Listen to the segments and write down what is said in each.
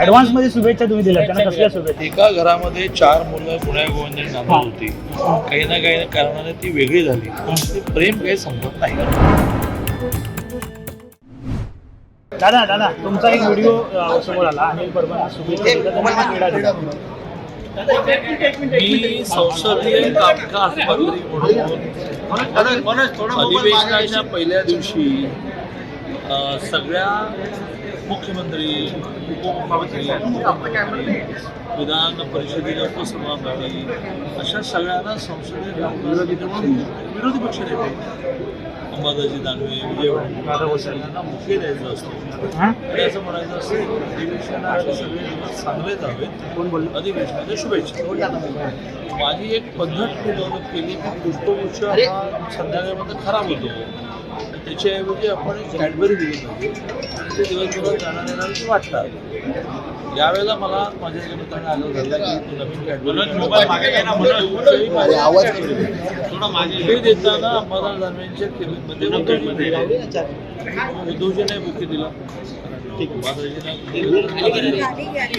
ऍडव्हान्समध्ये शुभेच्छा तुम्ही दिल्या त्यांना कसल्या शुभेच्छा? एका घरामध्ये चार मुलं गुण्या गोविंदाने नांदत होती. काही ना काही कारणाने ती वेगळी झाली. ते प्रेम काही संपत नाही. दादा दादा तुमचा एक व्हिडिओ अ, समोर आला अनिल परबांना शुभेच्छा दिल्या, त्यांना क्रीडा दिल्या. मी संसदीय कामकाज मंत्री म्हणून अधिवेशनाच्या पहिल्या दिवशी सगळ्या मुख्यमंत्री उपमुख्यमंत्री विधान परिषदेचे उपसभापती अशा सगळ्यांना संसदीय कामकाज विरोधी पक्ष नेते अंबादाजी दानवे विजय सगळ्यांना मुख्य द्यायचं असतं? आणि असं म्हणायचं असतं अधिवेशनाचे सगळे दिवस चांगले जावेत अधिवेशनाच्या शुभेच्छा. माझी एक पद्धत मी डेव्हलप केली की पुष्पगुच्छ हा संध्याकाळमध्ये खराब होतो. त्याच्याऐवजी आपण एक कॅडबरी दिली पाहिजे. ते दिवसभरात जाणार येणार वाटतात यावेळेला मला माझ्या एका मित्राने आलं झालं की तू नवीन कॅडबरी हे देताना अंबादास दानवेंच्या केबिनमध्ये उद्धवजी दिला उद्धवजीने बुके दिला.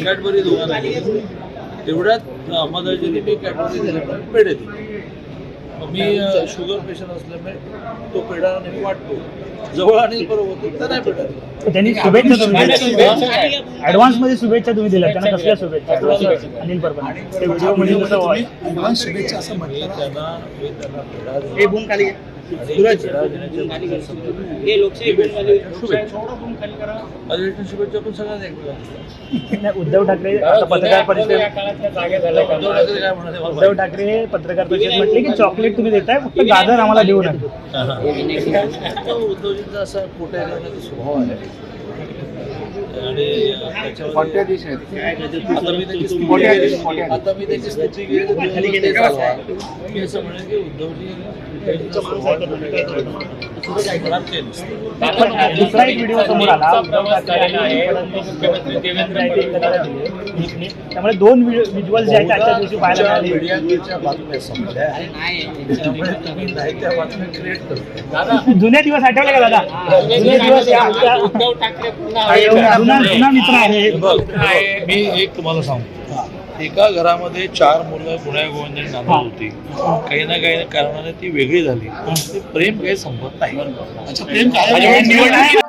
कॅडबरी दोघांना दिली. तेवढ्यात अंबादाजीने मी कॅडबरी दिल्यामुळे पेढे दिले. मी शुगर पेशंट असल्यामुळे तो पेढा नेहमी वाटतो. जवळ अनिल बरोबर होतो तर नाही पेढा. त्यांनी शुभेच्छा तुम्ही ऍडव्हान्समध्ये शुभेच्छा तुम्ही दिल्या. त्यांना कसल्या शुभेच्छा अनिल परबांना ते व्हिडिओमध्ये शुभेच्छा असं म्हटलं त्यांना पेढा शुभेच्छा. सगळ्यांना उद्धव ठाकरे पत्रकार परिषद उद्धव ठाकरे हे पत्रकार परिषद म्हटले की चॉकलेट तुम्ही देताय फक्त गाजर आम्हाला देऊ नका. उद्धवजींचा असा करण्याचा स्वभाव आहे. आणि त्याच्यामध्ये आता मी त्याची स्तुती असं म्हणेन की उद्धवजी दुसरा एक व्हिडिओ समोर आला फडणवीस. त्यामुळे दोन व्हिज्युअल जे आहेत आजच्या दिवशी पाहायला मिळाले. मीडियाच्या बातम्या संपल्या. त्यामुळे तुम्ही नाही त्या बातम्या क्रिएट करता जुने दिवस आठवले का दादा? जुने दिवस या- या- उद्धव ठाकरे पुन्हा जुना मित्र आहे. बघ, मी एक तुम्हाला सांगतो. एका घरामध्ये चार मुलं गुण्या गोविंदाने नांदत होती. काही ना काही कारणाने ती वेगळी झाली. ते प्रेम काही संपत नाही. अच्छा प्रेम काय आहे.